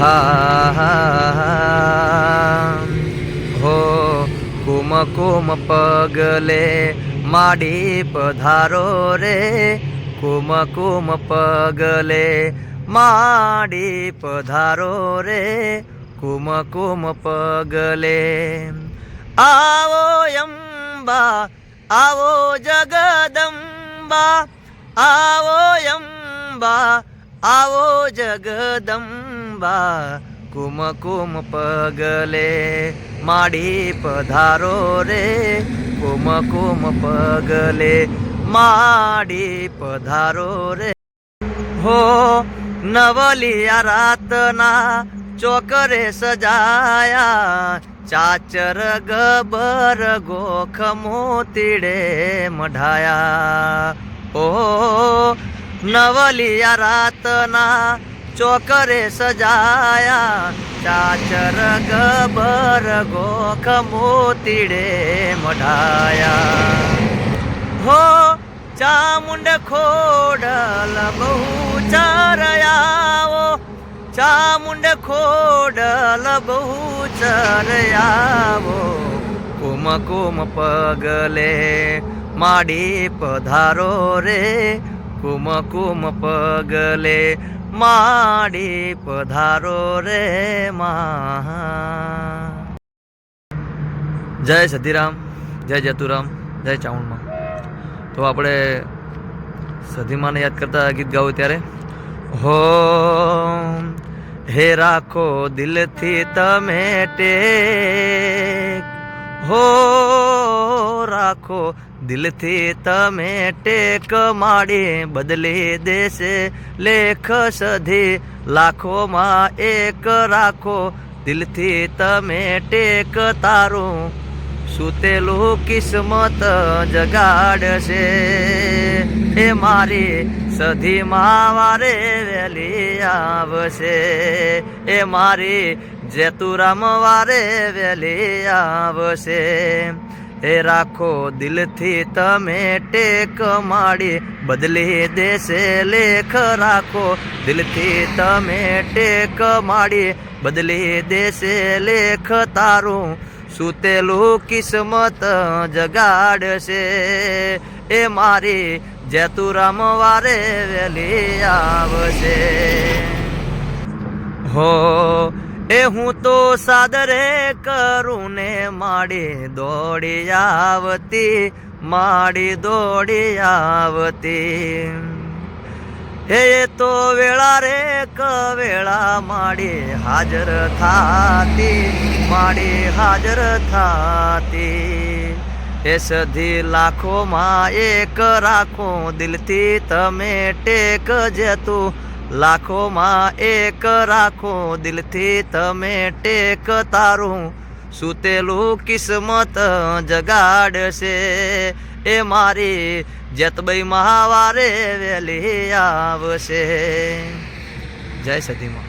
હા હા કુમ કુમ પગલે માડી પધારો રે. કુમ કુમ પગલે માડી પધારો રે. કુમ કુમ પગલે આવો અંબા, આવો જગદંબા, આવો અંબા, આવો જગદંબા. કુમ કુમ પગલે માડી પધારો રે. કુમ કુમ પગલે માડી પધારો રે. હો નવલિયા રાતના ચોકરે સજાયા. ચાચર ગબર ગોખ મોતીડે મઢાયા. ઓ નવલિયા રાતના ચોકરે સજાયા, ચાચર ગબર ગોખ મોતીડે મઢાયા. હો, ચામુંડ ખોડલ બહુ ચરયાવો ચામુંડ ખોડલ બહુ ચરયાવો કુમ કુમ પગલે માડી પધારો રે, કુમ કુમ પગલે માડી પધારો રે મા. જય સતીરામ, જય જતુરામ, જય ચામુંડમાં. તો આપણે સધીમાને યાદ કરતા ગીત ગાવું ત્યારે. હો હે રાખો દિલથી તમે ટેક. હો રાખો દિલથી તમે ટેક માડી બદલી દેશે. લેખ સધી લાખોમાં એક રાખો. દિલથી તમે ટેક તારું સુતેલું કિસ્મત જગાડશે. એ મારી સધીમાં વારે વેલી આવશે. એ મારી જેતુરામ વારે વેલી આવશે. એ રાખો દિલથી તમે ટેક માડી, બદલી દેશે લેખ રાખો. દિલથી તમે ટેક માડી, બદલી દેશે લેખ તારું. સુતેલું કિસ્મત જગાડશે એ મારી જેતુરામ વારે વેલી આવશે. હો એ હું તો સાદરે કરું ને માડી દોડી આવતી, માડી દોડી આવતી. હે તો વેળા રે કવેળા માડી હાજર થાતી, માડી હાજર થાતી. એ સધી લાખોમાં એક રાખો દિલથી તમે ટેક જતું લાખોમાં એક રાખો દિલથી તમે ટેક તારું. સુતેલું કિસ્મત જગાડશે એ મારી જેતબઈ મહાવારે વેલી આવશે. જય સતીમાં.